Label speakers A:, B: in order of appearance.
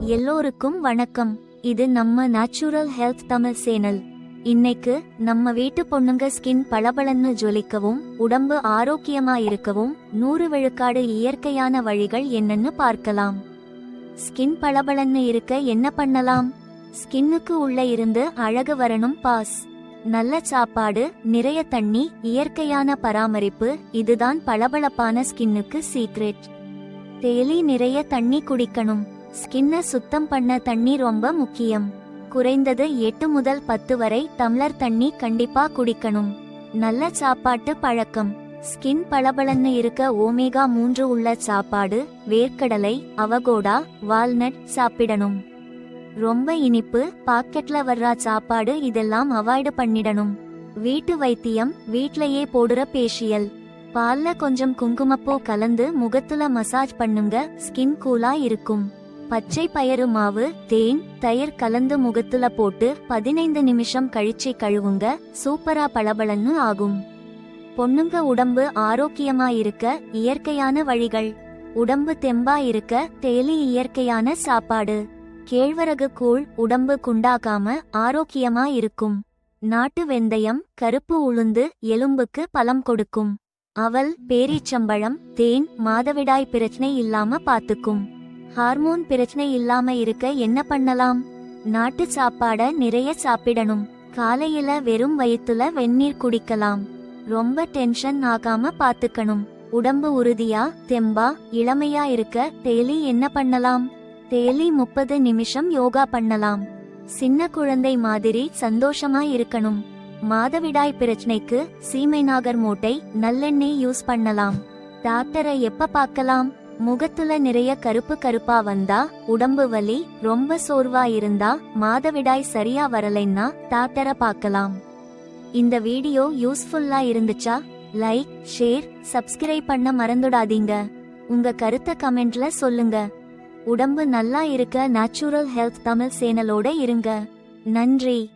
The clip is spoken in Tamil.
A: எல்லோருக்கும் வணக்கம். இது நம்ம நேச்சுரல் ஹெல்த் தமிழ் சேனல். இன்னைக்கு நம்ம வீட்டு பொண்ணுங்க ஸ்கின் பளபளன்னு ஜொலிக்கவும் உடம்பு ஆரோக்கியமா இருக்கவும் நூறு விழுக்காடு இயற்கையான வழிகள் என்னன்னு பார்க்கலாம். ஸ்கின் பளபளன்னு இருக்க என்ன பண்ணலாம்? ஸ்கின்னுக்கு உள்ள இருந்து அழகு வரணும் பாஸ். நல்ல சாப்பாடு நிறைய தண்ணி இயற்கையான பராமரிப்பு இதுதான் பளபளப்பான ஸ்கின்னுக்கு சீக்ரெட். டெய்லி நிறைய தண்ணி குடிக்கணும். ஸ்கின்னை சுத்தம் பண்ண தண்ணி ரொம்ப முக்கியம். குறைந்தது எட்டு முதல் பத்து வரை டம்ளர் தண்ணி கண்டிப்பா குடிக்கணும். நல்ல சாப்பாட்டு பழக்கம். ஸ்கின் பளபளன்னு இருக்க ஓமேகா மூன்று உள்ள சாப்பாடு வேர்க்கடலை அவகோடா வால்நட் சாப்பிடணும். ரொம்ப இனிப்பு பாக்கெட்ல வர்ற சாப்பாடு இதெல்லாம் அவாய்டு பண்ணிடணும். வீட்டு வைத்தியம் வீட்லயே போடுற பேஷியல். பால்ல கொஞ்சம் குங்குமப்பூ கலந்து முகத்துல மசாஜ் பண்ணுங்க ஸ்கின் கூலா இருக்கும். பச்சை பயறு மாவு தேன் தயிர் கலந்து முகத்துல போட்டு பதினைந்து நிமிஷம் கழிச்சு கழுவுங்க. சூப்பரா பளபளன்னு ஆகும். பொண்ணுங்க உடம்பு ஆரோக்கியமா இருக்க இயற்கையான வழிகள். உடம்பு தெம்பா இருக்க தேலி இயற்கையான சாப்பாடு. கேழ்வரகு கூழ் உடம்பு குண்டாகாம ஆரோக்கியமா இருக்கும். நாட்டு வெந்தயம் கருப்பு உளுந்து எலும்புக்கு பலம் கொடுக்கும். அவல் பேரீச்சம்பழம் தேன் மாதவிடாய் பிரச்சனை இல்லாம பாத்துக்கும். ஹார்மோன் பிரச்சனை இல்லாம இருக்க என்ன பண்ணலாம்? நாட்டு சாப்பாட நிறைய சாப்பிடணும். காலையில வெறும் வயித்துல வெந்நீர் குடிக்கலாம். ரொம்ப டென்ஷன் ஆகாம பாத்துக்கணும். உடம்பு உறுதியா தெம்பா இளமையா இருக்க டெய்லி என்ன பண்ணலாம்? டெய்லி முப்பது நிமிஷம் யோகா பண்ணலாம். சின்ன குழந்தை மாதிரி சந்தோஷமா இருக்கணும். மாதவிடாய் பிரச்சனைக்கு சீமை நாகர் மூட்டை நல்லெண்ணெய் யூஸ் பண்ணலாம். டாக்டரை எப்ப பார்க்கலாம்? முகத்துல நிறைய கருப்பு கருப்பா வந்தா உடம்பு வலி ரொம்ப சோர்வா இருந்தா மாதவிடாய் சரியா வரலைன்னா டாக்டரை பார்க்கலாம். இந்த வீடியோ யூஸ்ஃபுல்லா இருந்துச்சா? லைக் ஷேர் சப்ஸ்கிரைப் பண்ண மறந்துடாதீங்க. உங்க கருத்தை கமெண்ட்ல சொல்லுங்க. உடம்பு நல்லா இருக்க நேச்சுரல் ஹெல்த் தமிழ் சேனலோட இருங்க. நன்றி.